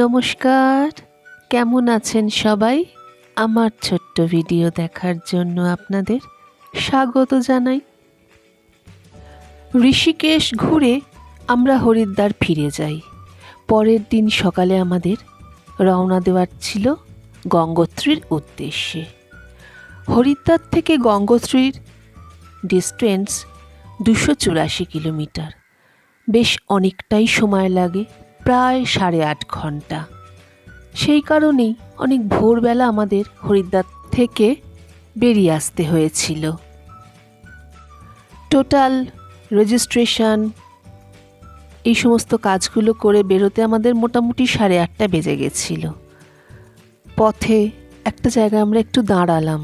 নমস্কার। কেমন আছেন সবাই? আমার ছোট্ট ভিডিও দেখার জন্য আপনাদের স্বাগত জানাই। ঋষিকেশ ঘুরে আমরা হরিদ্বার ফিরে যাই। পরের দিন সকালে আমাদের রওনা দেওয়ার ছিল গঙ্গোত্রীর উদ্দেশ্যে। হরিদ্বার থেকে গঙ্গোত্রীর ডিস্টেন্স দুশো চুরাশি কিলোমিটার। বেশ অনেকটাই সময় লাগে। প্রায় সাড়ে আট ঘণ্টা। সেই কারণেই অনেক ভোরবেলা আমাদের হরিদ্বার থেকে বেরিয়ে আসতে হয়েছিল। টোটাল রেজিস্ট্রেশন এই সমস্ত কাজগুলো করে বেরোতে আমাদের মোটামুটি সাড়ে আটটা বেজে গেছিল। পথে একটা জায়গায় আমরা একটু দাঁড়ালাম,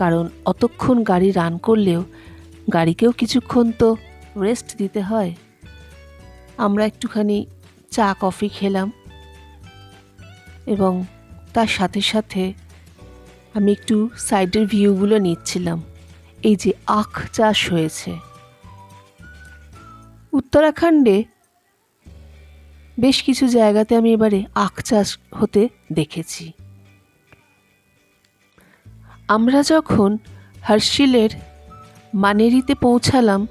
কারণ অতক্ষণ গাড়ি রান করলেও গাড়িকেও কিছুক্ষণ তো রেস্ট দিতে হয়। আমরা একটুখানি চা, কফি খেলাম এবং তার সাথে সাথে আমি একটু সাইডের ভিউগুলো নিচ্ছিলাম। এই যে আখ চাষ হয়েছে। উত্তরাখণ্ডে বেশ কিছু জায়গাতে আমি এবারে আখ চাষ হতে দেখেছি। আমরা যখন হার্শিলের মানেরিতে পৌঁছালাম,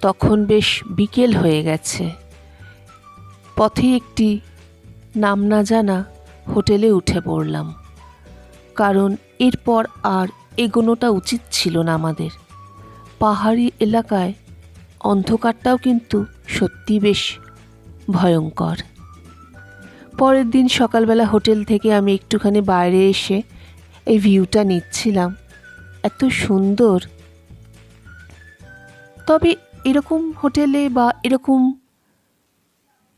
তখন বেশ বিকেল হয়ে গেছে। পথে একটি নাম না জানা হোটেলে উঠে পড়লাম। কারণ এরপর আর এগোনোটা উচিত ছিল না আমাদের। পাহাড়ি এলাকায় অন্ধকারটাও কিন্তু সত্যি বেশ ভয়ঙ্কর। পরের দিন সকালবেলা হোটেল থেকে আমি একটুখানি বাইরে এসে এই ভিউটা নিচ্ছিলাম। এত সুন্দর। তবে এরকম হোটেলে বা এরকম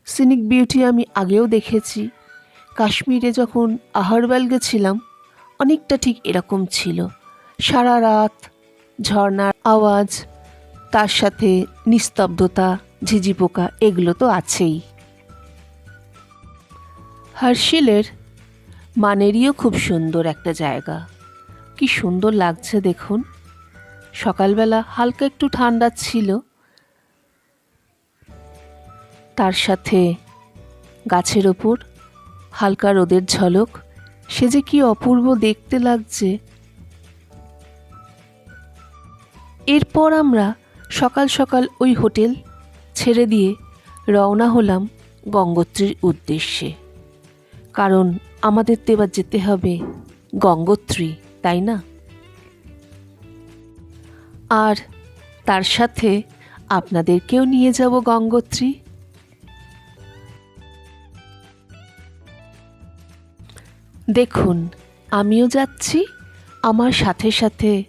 সিনিক বিউটি আমি আগেও দেখেছি। কাশ্মীরে যখন আহারবাল গেছিলাম, অনেকটা ঠিক এরকম ছিল। সারা রাত ঝর্নার আওয়াজ, তার সাথে নিস্তব্ধতা, ঝিঝি পোকা, এগুলো তো আছেই। হার্শিলের মানেরিও খুব সুন্দর একটা জায়গা। কি সুন্দর লাগছে দেখুন। সকালবেলা হালকা একটু ঠান্ডা ছিল তার সাথে। গাছের ওপর হালকা রোদের ঝলক, সে যে কি অপূর্ব দেখতে লাগছে। এরপর আমরা সকাল সকাল ওই হোটেল ছেড়ে দিয়ে রওনা হলাম গঙ্গোত্রীর উদ্দেশ্যে। কারণ আমাদের তো এবার যেতে হবে গঙ্গোত্রী, তাই না? আর তার সাথে আপনাদেরকেও নিয়ে যাব গঙ্গোত্রী। দেখুন, আমিও যাচ্ছি। আমার সাথে সাথে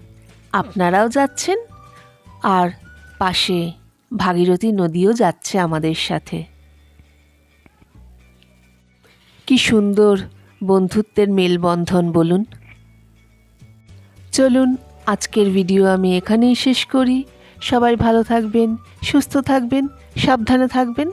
আপনারাও যাচ্ছেন। আর পাশে ভাগীরথী নদীও যাচ্ছে আমাদের সাথে। কি সুন্দর বন্ধুত্বের মেলবন্ধন বলুন। চলুন, আজকের ভিডিও আমি এখানেই শেষ করি। সবাই ভালো থাকবেন, সুস্থ থাকবেন, সাবধানে থাকবেন।